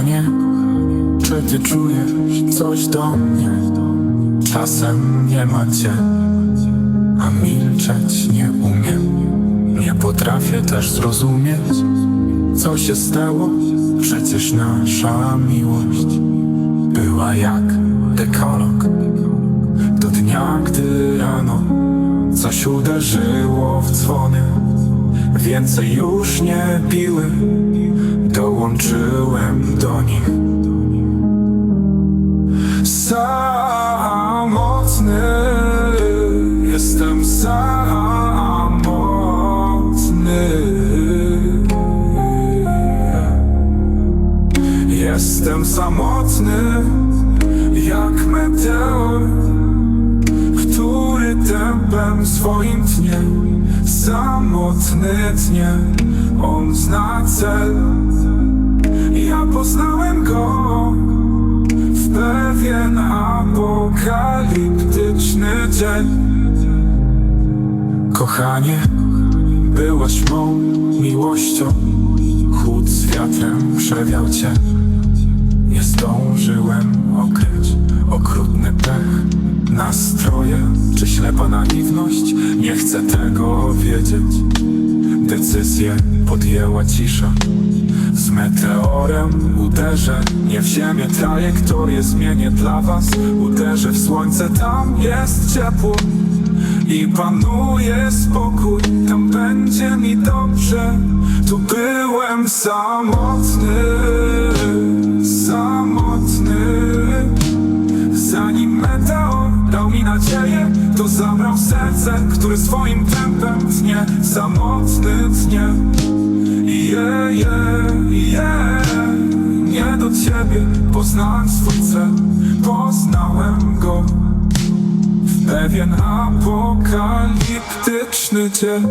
kochanie Czy ty czujesz coś do mnie? Czasem nie macie A milczeć nie umiem Nie potrafię też zrozumieć Co się stało? Przecież nasza miłość Była jak dekolog Do dnia, gdy rano Coś uderzyło w dzwony Więcej już nie piły Dołączyłem do nich. Samotny Jestem samotny. Jestem samotny Jak meteor Który tempem swoim tnie. Samotny tnie On zna cel Ja poznałem go w pewien apokaliptyczny dzień. Kochanie, byłaś mą miłością Chłód z wiatrem przewiał cię. Nie zdążyłem okryć okrutny pech Nastroje czy ślepa naiwność. Nie chcę tego wiedzieć Decyzję podjęła cisza. Z meteorem uderzę Nie w ziemię trajektorię zmienię dla was. Uderzę w słońce, tam jest ciepło I panuje spokój. Tam będzie mi dobrze. Tu byłem samotny Samotny. Zanim meteor dał mi nadzieję To zabrał serce, które swoim tempem tnie Samotny tnie. Je, je, je, nie do ciebie Poznałem swój cel, poznałem go. W pewien apokaliptyczny dzień